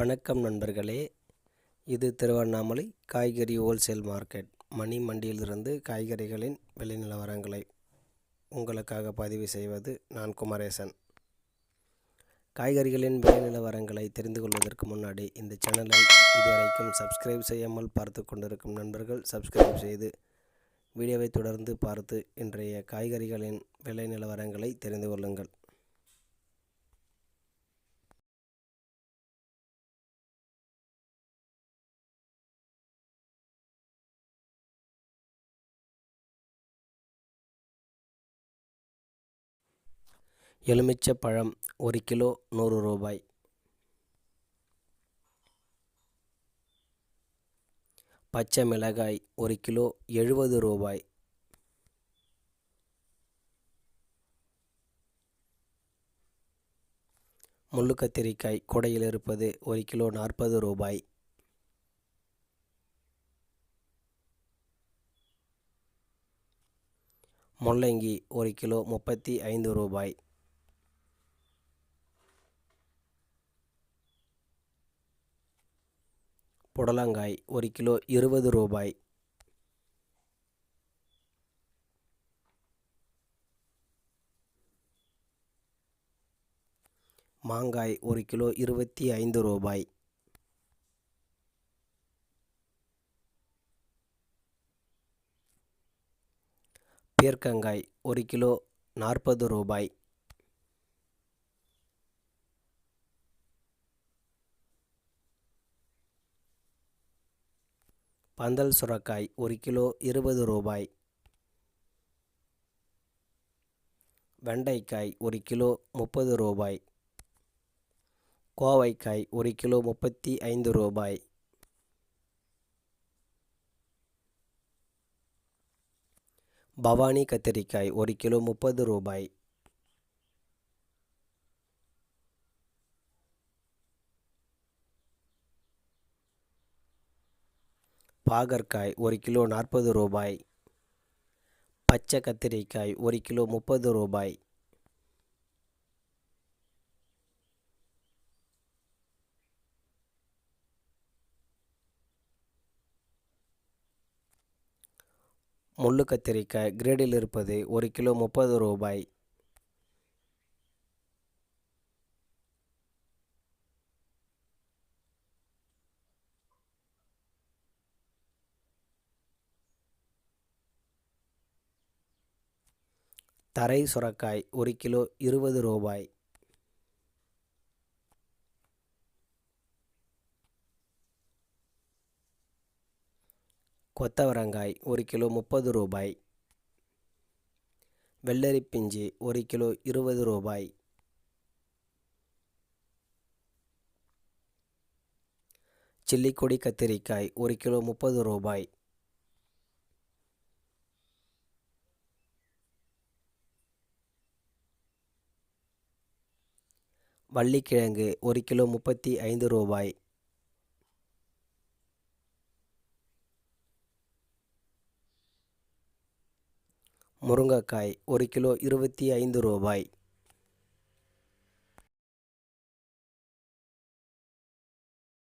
வணக்கம் நண்பர்களே. இது திருவண்ணாமலை காய்கறி ஹோல்சேல் மார்க்கெட். மணி மண்டியிலிருந்து காய்கறிகளின் விலை நிலவரங்களை உங்களுக்காக பதிவு செய்வது நான் குமரேசன். காய்கறிகளின் விலை நிலவரங்களை தெரிந்து கொள்வதற்கு முன்னாடி இந்த சேனலை இதுவரைக்கும் சப்ஸ்கிரைப் செய்யாமல் பார்த்து கொண்டிருக்கும் நண்பர்கள் சப்ஸ்கிரைப் செய்து வீடியோவை தொடர்ந்து பார்த்து இன்றைய காய்கறிகளின் விலை நிலவரங்களை தெரிந்து கொள்ளுங்கள். எலுமிச்சை பழம் ஒரு கிலோ நூறு ரூபாய். பச்சை மிளகாய் ஒரு கிலோ எழுபது ரூபாய். முள்ளு கத்திரிக்காய் குடையில் இருப்பது ஒரு கிலோ நாற்பது ரூபாய். முள்ளங்கி ஒரு கிலோ முப்பத்தி ஐந்து ரூபாய். புடலங்காய் ஒரு கிலோ இருபது ரூபாய். மாங்காய் ஒரு கிலோ இருபத்தி ஐந்து ரூபாய். பீர்க்கங்காய் ஒரு கிலோ நாற்பது ரூபாய். பந்தல் சுரக்காய் ஒரு கிலோ இருபது ரூபாய். வெண்டைக்காய் ஒரு கிலோ முப்பது ரூபாய். கோவைக்காய் ஒரு கிலோ முப்பத்தி ஐந்து ரூபாய். பவானி கத்திரிக்காய் ஒரு கிலோ முப்பது ரூபாய். பாகற்காய் ஒரு கிலோ நாற்பது ரூபாய். பச்சை கத்திரிக்காய் ஒரு கிலோ முப்பது ரூபாய். முள்ளு கத்திரிக்காய் கிரேடில் இருப்பது ஒரு கிலோ முப்பது ரூபாய். தரை சுரக்காய் ஒரு கிலோ இருபது ரூபாய். கொத்தவரங்காய் ஒரு கிலோ முப்பது ரூபாய். வெள்ளரி பிஞ்சு ஒரு கிலோ இருபது ரூபாய். சில்லிக்கொடி கத்திரிக்காய் ஒரு கிலோ முப்பது ரூபாய். வள்ளிக்கிழங்கு ஒரு கிலோ முப்பத்தி ஐந்து ரூபாய். முருங்கைக்காய் ஒரு கிலோ இருபத்தி ஐந்து ரூபாய்.